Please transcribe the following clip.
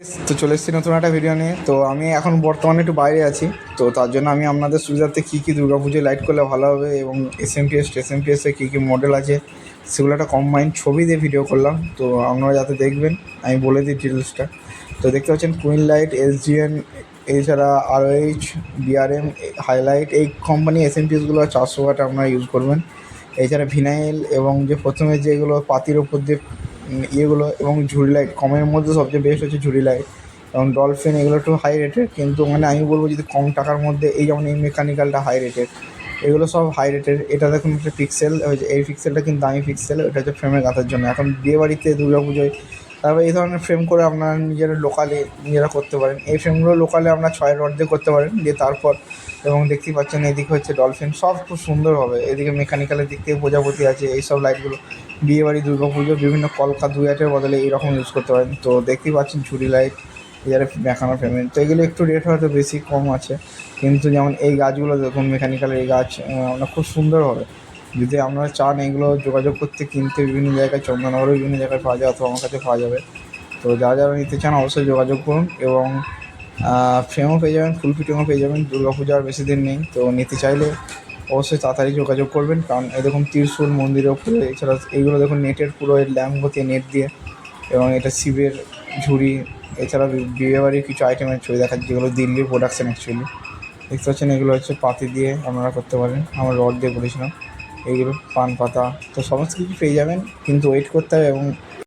তো চলে এসেছি নতুন একটা ভিডিও নিয়ে। তো আমি এখন বর্তমানে একটু বাইরে আছি। তো তার জন্য আমি আপনাদের সুবিধার্থে কী কী দুর্গাপুজোয় লাইট করলে ভালো হবে এবং S M P S S M P এসে কী কী মডেল আছে, সেগুলো একটা কম্বাইন্ড ছবি দিয়ে ভিডিও করলাম। তো আপনারা যাতে দেখবেন, আমি বলে দিই ডিটেলসটা তো দেখতে পাচ্ছেন কুইন লাইট এস জিএন এছাড়া আর এইচ বিআরএম হাইলাইট এই কোম্পানি এস এম পি এসগুলো চারশো ওয়াট আপনারা ইউজ করবেন। এছাড়া ভিনাইল এবং যে প্রথমে যেগুলো পাতির ওপর দিয়ে ইয়েগুলো এবং ঝুড়ি লাইট কমের মধ্যে সবচেয়ে বেস্ট হচ্ছে ঝুড়ি লাইট এবং ডলফিন এগুলো একটু হাই রেটেড কিন্তু মানে আমি বলব যদি কম টাকার মধ্যে এই যেমন এই মেকানিক্যালটা হাই রেটেড এগুলো সব হাই রেটেড এটা দেখুন একটা পিক্সেল এই পিক্সেলটা কিন্তু দামি পিক্সেল এটা হচ্ছে ফ্রেমে গাঁথার জন্য। এখন বিয়ে বাড়িতে দুর্গা পুজোয়, তারপরে এই ধরনের ফ্রেম করে আপনারা নিজেরা লোকালে নিজেরা করতে পারেন। এই ফ্রেমগুলো লোকালে আপনার ছয় রড দিয়ে করতে পারেন, দিয়ে তারপর এবং দেখতেই পাচ্ছেন এদিকে হচ্ছে ডলফিন সব খুব সুন্দর হবে। এদিকে মেকানিক্যালের দিক থেকে প্রজাপতি আছে, এইসব লাইটগুলো বিয়ে বাড়ি দুর্গা পুজো বিভিন্ন কলকা দুই আটের বদলে এইরকম ইউজ করতে পারেন। তো দেখতেই পাচ্ছেন ঝুড়ি লাইট এবারে দেখানো পেমেন্ট তো এগুলো একটু রেট হয়তো বেশি কম আছে। কিন্তু যেমন এই গাছগুলো দেখুন মেকানিক্যালের এই গাছ আপনার খুব সুন্দর হবে। যদি আপনারা চান এগুলো যোগাযোগ করতে, কিনতে বিভিন্ন জায়গায় চন্দননগরে বিভিন্ন জায়গায় পাওয়া যায়, অথবা আমার কাছে পাওয়া যাবে। তো যা যারা নিতে চান অবশ্যই যোগাযোগ করুন এবং ফ্রেমও পেয়ে যাবেন ফুল ফিটিংও পেয়ে যাবেন দুর্গা পূজা আর বেশি দিন নেই। তো নিতে চাইলে অবশ্যই তাড়াতাড়ি যোগাযোগ করবেন, কারণ দেখুন ত্রিশূল মন্দিরের উপরে, এছাড়া এইগুলো দেখুন নেটের পুরো ল্যাম্প দিয়ে নেট দিয়ে, এবং এটা শিবের ঝুড়ি, এছাড়া বিয়েবাড়ির কিছু আইটেমের ছবি দেখাচ্ছে, যেগুলো দিল্লির প্রোডাকশন অ্যাকচুয়ালি দেখতে পাচ্ছেন এগুলো হচ্ছে পাতি দিয়ে আপনারা করতে পারেন, আমরা রড দিয়ে করেছিলাম এইগুলো পান পাতা, তো সমস্ত কিছু পেয়ে যাবেন, কিন্তু ওয়েট করতে হবে এবং